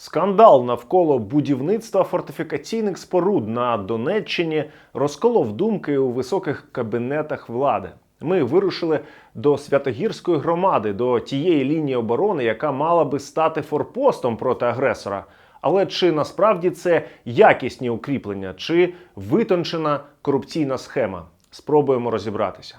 Скандал навколо будівництва фортифікаційних споруд на Донеччині розколов думки у високих кабінетах влади. Ми вирушили до Святогірської громади, до тієї лінії оборони, яка мала би стати форпостом проти агресора. Але чи насправді це якісні укріплення, чи витончена корупційна схема? Спробуємо розібратися.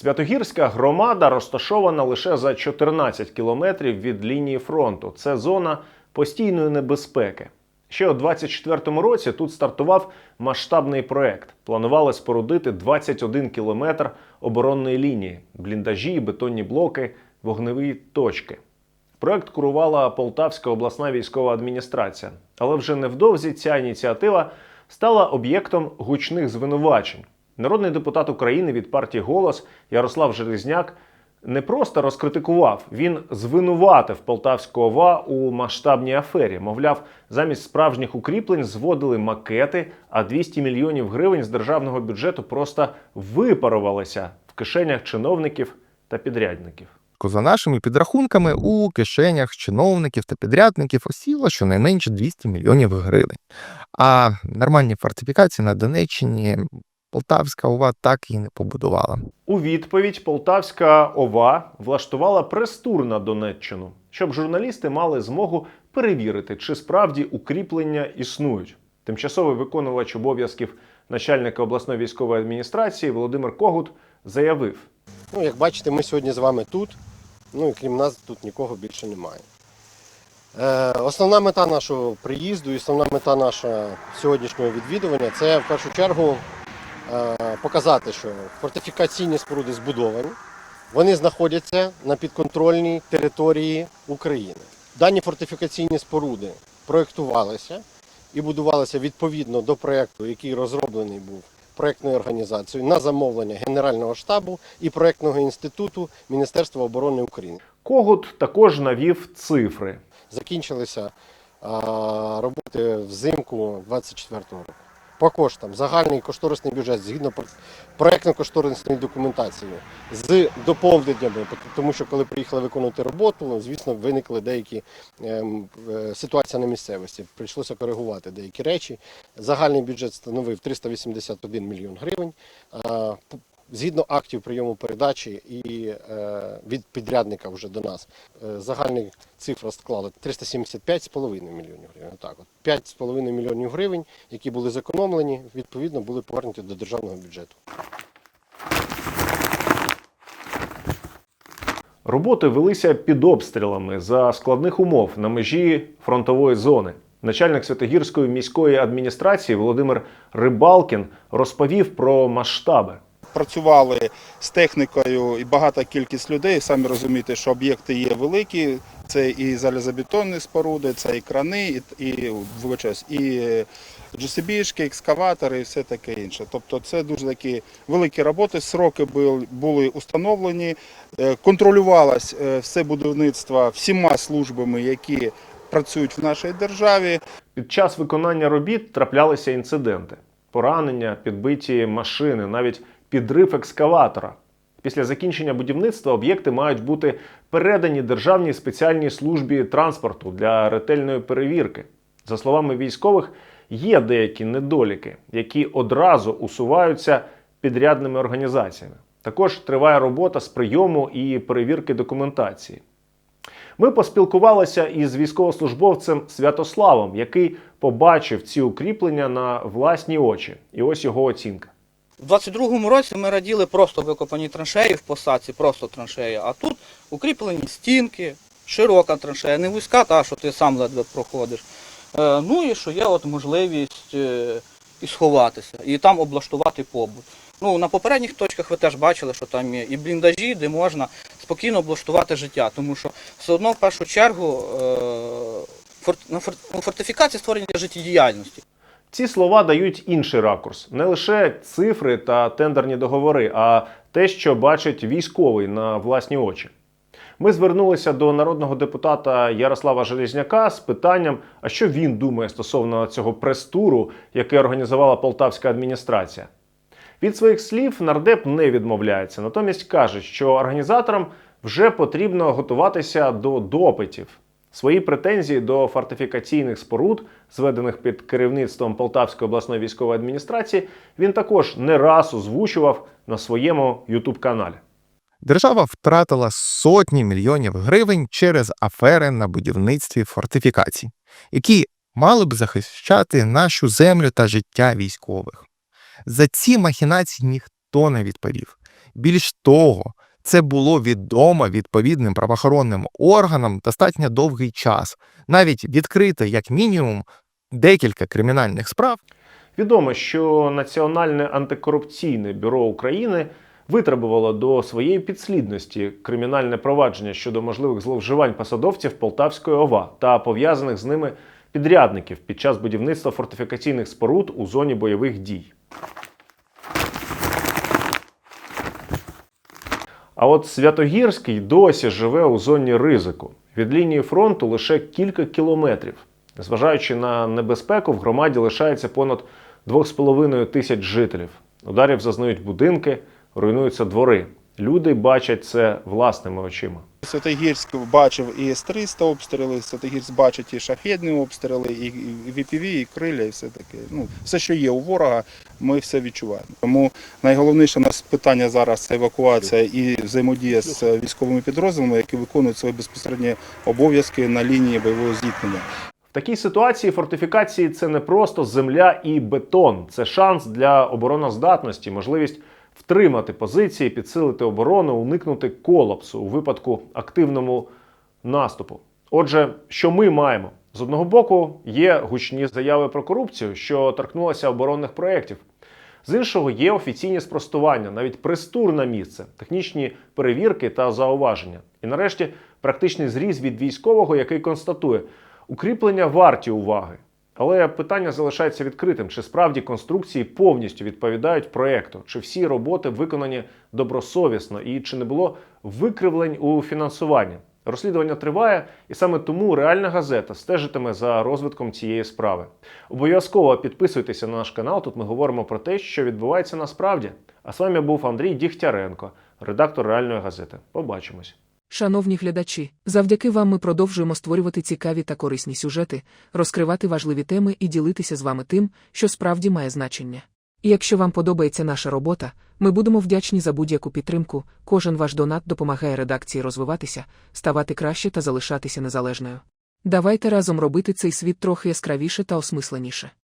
Святогірська громада розташована лише за 14 кілометрів від лінії фронту. Це зона постійної небезпеки. Ще у 24-му році тут стартував масштабний проект. Планували спорудити 21 кілометр оборонної лінії, бліндажі, бетонні блоки, вогневі точки. Проект курувала Полтавська обласна військова адміністрація, але вже невдовзі ця ініціатива стала об'єктом гучних звинувачень. Народний депутат України від партії Голос Ярослав Железняк не просто розкритикував, він звинуватив Полтавську ОВА у масштабній афері. Мовляв, замість справжніх укріплень зводили макети, а 200 мільйонів гривень з державного бюджету просто випарувалися в кишенях чиновників та підрядників. За нашими підрахунками, у кишенях чиновників та підрядників осіло щонайменше 200 мільйонів гривень. А нормальні фортифікації на Донеччині Полтавська ОВА так і не побудувала. У відповідь Полтавська ОВА влаштувала прес-тур на Донеччину, щоб журналісти мали змогу перевірити, чи справді укріплення існують. Тимчасовий виконувач обов'язків начальника обласної військової адміністрації Володимир Когут заявив: Ну, як бачите, ми сьогодні з вами тут. Ну і крім нас тут нікого більше немає. Е, основна мета нашого приїзду і основна мета нашого сьогоднішнього відвідування це в першу чергу показати, що фортифікаційні споруди збудовані, вони знаходяться на підконтрольній території України. Дані фортифікаційні споруди проєктувалися і будувалися відповідно до проєкту, який розроблений був проєктною організацією на замовлення Генерального штабу і проєктного інституту Міністерства оборони України. Когут також навів цифри. Закінчилися а, роботи взимку 24-го року. По коштам загальний кошторисний бюджет згідно проєктно-кошторисної документації з доповненнями, тому що коли приїхали виконувати роботу, звісно, виникли деякі е, е, ситуації на місцевості. Прийшлося коригувати деякі речі. Загальний бюджет становив 381 мільйон гривень. П- Згідно актів прийому передачі і е, від підрядника вже до нас, е, загальна цифра склала 375,5 мільйонів гривень. Так, от 5,5 мільйонів гривень, які були зекономлені, відповідно були повернуті до державного бюджету. Роботи велися під обстрілами за складних умов на межі фронтової зони. Начальник Святогірської міської адміністрації Володимир Рибалкін розповів про масштаби. Працювали з технікою і багата кількість людей. Самі розумієте, що об'єкти є великі. Це і залізобетонні споруди, це і крани, і, і вибачаюсь, і GCB-шки, екскаватори і все таке інше. Тобто це дуже такі великі роботи. Сроки були, були установлені, Е, контролювалось е, все будівництво всіма службами, які працюють в нашій державі. Під час виконання робіт траплялися інциденти: поранення, підбиті машини, навіть підрив екскаватора. Після закінчення будівництва об'єкти мають бути передані Державній спеціальній службі транспорту для ретельної перевірки. За словами військових, є деякі недоліки, які одразу усуваються підрядними організаціями. Також триває робота з прийому і перевірки документації. Ми поспілкувалися із військовослужбовцем Святославом, який побачив ці укріплення на власні очі. І ось його оцінка. У 22-му році ми раділи просто викопані траншеї в посадці, просто траншеї, а тут укріплені стінки, широка траншея, не вузька, та що ти сам ледве проходиш. Е, ну і що є от можливість е, і сховатися, і там облаштувати побут. Ну, на попередніх точках ви теж бачили, що там є і бліндажі, де можна спокійно облаштувати життя, тому що все одно в першу чергу е, фортифікації створені для життєдіяльності. Ці слова дають інший ракурс, не лише цифри та тендерні договори, а те, що бачить військовий на власні очі. Ми звернулися до народного депутата Ярослава Железняка з питанням, а що він думає стосовно цього прес-туру, який організувала полтавська адміністрація. Від своїх слів нардеп не відмовляється, натомість каже, що організаторам вже потрібно готуватися до допитів. Свої претензії до фортифікаційних споруд, зведених під керівництвом Полтавської обласної військової адміністрації, він також не раз озвучував на своєму ютуб-каналі. Держава втратила сотні мільйонів гривень через афери на будівництві фортифікацій, які мали б захищати нашу землю та життя військових. За ці махінації ніхто не відповів. Більш того, це було відомо відповідним правоохоронним органам достатньо довгий час, навіть відкрито як мінімум декілька кримінальних справ Відомо, що Національне антикорупційне бюро України витребувало до своєї підслідності кримінальне провадження щодо можливих зловживань посадовців Полтавської ОВА та пов'язаних з ними підрядників під час будівництва фортифікаційних споруд у зоні бойових дій. А от Святогірський досі живе у зоні ризику. Від лінії фронту лише кілька кілометрів. Незважаючи на небезпеку, в громаді лишається понад 2,5 тисяч жителів. Ударів зазнають будинки, руйнуються двори. Люди бачать це власними очима. Святогірськ бачив і С-300 обстріли, Святогірськ бачить і шахедні обстріли, і VPV, і криля, і все таке. Ну, все, що є у ворога, ми все відчуваємо. Тому найголовніше у нас питання зараз це евакуація і взаємодія з військовими підрозділами, які виконують свої безпосередні обов'язки на лінії бойового зіткнення. В такій ситуації фортифікації це не просто земля і бетон, це шанс для обороноздатності, можливість втримати позиції, підсилити оборону, уникнути колапсу у випадку активному наступу. Отже, що ми маємо? З одного боку, є гучні заяви про корупцію, що торкнулася оборонних проєктів. З іншого є офіційні спростування, навіть прес-тур на місце, технічні перевірки та зауваження. І нарешті практичний зріз від військового, який констатує, укріплення варті уваги. Але питання залишається відкритим: чи справді конструкції повністю відповідають проекту, чи всі роботи виконані добросовісно і чи не було викривлень у фінансуванні. Розслідування триває, і саме тому реальна газета стежитиме за розвитком цієї справи. Обов'язково підписуйтеся на наш канал. Тут ми говоримо про те, що відбувається насправді. А з вами був Андрій Дігтяренко, редактор реальної газети. Побачимось. Шановні глядачі, завдяки вам ми продовжуємо створювати цікаві та корисні сюжети, розкривати важливі теми і ділитися з вами тим, що справді має значення. І якщо вам подобається наша робота, ми будемо вдячні за будь-яку підтримку. Кожен ваш донат допомагає редакції розвиватися, ставати краще та залишатися незалежною. Давайте разом робити цей світ трохи яскравіше та осмисленіше.